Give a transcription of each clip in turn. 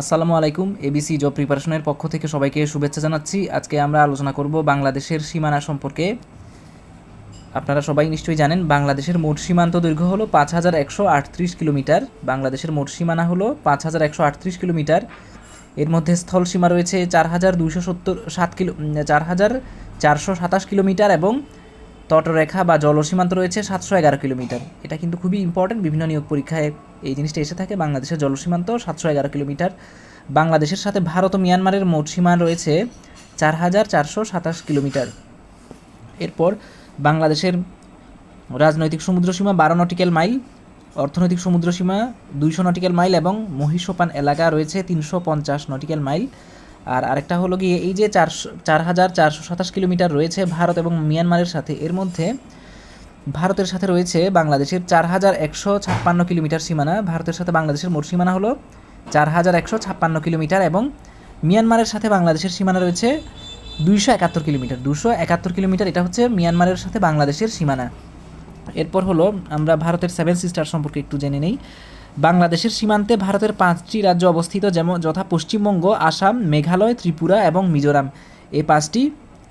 আসসালামু আলাইকুম ABC job প্রিপারেশনের পক্ষ থেকে সবাইকে শুভেচ্ছা জানাচ্ছি। আজকে আমরা আলোচনা করব বাংলাদেশের সীমানা সম্পর্কে। আপনারা সবাই নিশ্চয়ই জানেন, বাংলাদেশের মোট সীমান্ত দৈর্ঘ্য হলো পাঁচ হাজার একশো আটত্রিশ কিলোমিটার। বাংলাদেশের মোট সীমানা হলো পাঁচ হাজার একশো আটত্রিশ কিলোমিটার। এর মধ্যে স্থল সীমা রয়েছে চার হাজার দুইশো সত্তর, সাত কিলো চার হাজার চারশো সাতাশ কিলোমিটার এবং তটরেখা বা জলসীমান্ত রয়েছে সাতশো এগারো কিলোমিটার। এটা কিন্তু খুবই ইম্পর্টেন্ট বিভিন্ন নিয়োগ পরীক্ষায় এই জিনিসটা এসে থাকে। বাংলাদেশের জলসীমান্ত সাতশো এগারো কিলোমিটার। বাংলাদেশের সাথে ভারত ও মিয়ানমারের মোট সীমা রয়েছে চার হাজার চারশো সাতাশ কিলোমিটার। এরপর বাংলাদেশের রাজনৈতিক সমুদ্রসীমা বারো নটিক্যাল মাইল, অর্থনৈতিক সমুদ্রসীমা দুইশো নটিক্যাল মাইল এবং মহিষোপান এলাকা রয়েছে তিনশো পঞ্চাশ নটিক্যাল মাইল। আর আরেকটা হলো গিয়ে এই যে চারশো চার হাজার চারশো সাতাশ কিলোমিটার রয়েছে ভারত এবং মিয়ানমারের সাথে, এর মধ্যে ভারতের সাথে রয়েছে বাংলাদেশের চার হাজার একশো ছাপ্পান্ন কিলোমিটার সীমানা, ভারতের সাথে বাংলাদেশের মোট সীমানা হলো চার হাজার একশো ছাপ্পান্ন কিলোমিটার এবং মিয়ানমারের সাথে বাংলাদেশের সীমানা রয়েছে দুইশো একাত্তর কিলোমিটার দুশো একাত্তর কিলোমিটার, এটা হচ্ছে মিয়ানমারের সাথে বাংলাদেশের সীমানা। এরপর হলো আমরা ভারতের সেভেন সিস্টার সম্পর্কে একটু জেনে নেই। বাংলাদেশের সীমান্তে ভারতের পাঁচটি রাজ্য অবস্থিত, যেমন যথা পশ্চিমবঙ্গ, আসাম, মেঘালয়, ত্রিপুরা এবং মিজোরাম। এই পাঁচটি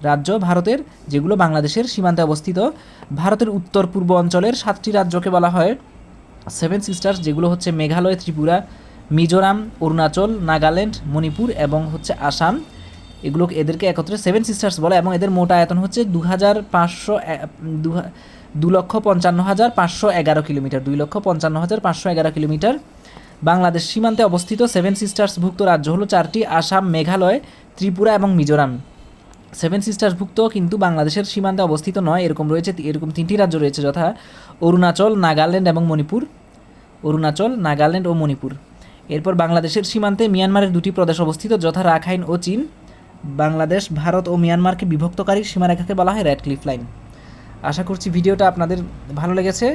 রাজ্য ভারতের, যেগুলো বাংলাদেশের সীমান্তে অবস্থিত। ভারতের উত্তর পূর্ব অঞ্চলের সাতটি রাজ্যকে বলা হয় সেভেন সিস্টার্স, যেগুলো হচ্ছে মেঘালয়, ত্রিপুরা, মিজোরাম, অরুণাচল, নাগাল্যান্ড, মণিপুর এবং হচ্ছে আসাম। এগুলো এদেরকে একত্রে সেভেন সিস্টার্স বলে এবং এদের মোট আয়তন হচ্ছে দু হাজার পাঁচশো দু লক্ষ পঞ্চান্ন হাজার পাঁচশো এগারো কিলোমিটার, দুই লক্ষ পঞ্চান্ন হাজার পাঁচশো এগারো কিলোমিটার। বাংলাদেশ সীমান্তে অবস্থিত সেভেন সিস্টার্স ভুক্ত রাজ্য হলো চারটি, আসাম, মেঘালয়, ত্রিপুরা এবং মিজোরাম। সেভেন সিস্টার্স ভুক্ত কিন্তু বাংলাদেশের সীমান্তে অবস্থিত নয়, এরকম রয়েছে এরকম তিনটি রাজ্য রয়েছে যথা অরুণাচল, নাগাল্যান্ড এবং মণিপুর। অরুণাচল, নাগাল্যান্ড ও মণিপুর। এরপর বাংলাদেশের সীমান্তে মিয়ানমারের দুটি প্রদেশ অবস্থিত যথা রাখাইন ও চীন। বাংলাদেশ, ভারত ও মিয়ানমারকে বিভক্তকারী সীমারেখাকে বলা হয় রেড ক্লিফ লাইন। আশা করছি ভিডিওটা আপনাদের ভালো লেগেছে।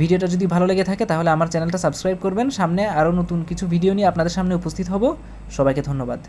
ভিডিওটা যদি ভালো লেগে থাকে তাহলে আমার চ্যানেলটা সাবস্ক্রাইব করবেন। সামনে আরও নতুন কিছু ভিডিও নিয়ে আপনাদের সামনে উপস্থিত হব। সবাইকে ধন্যবাদ।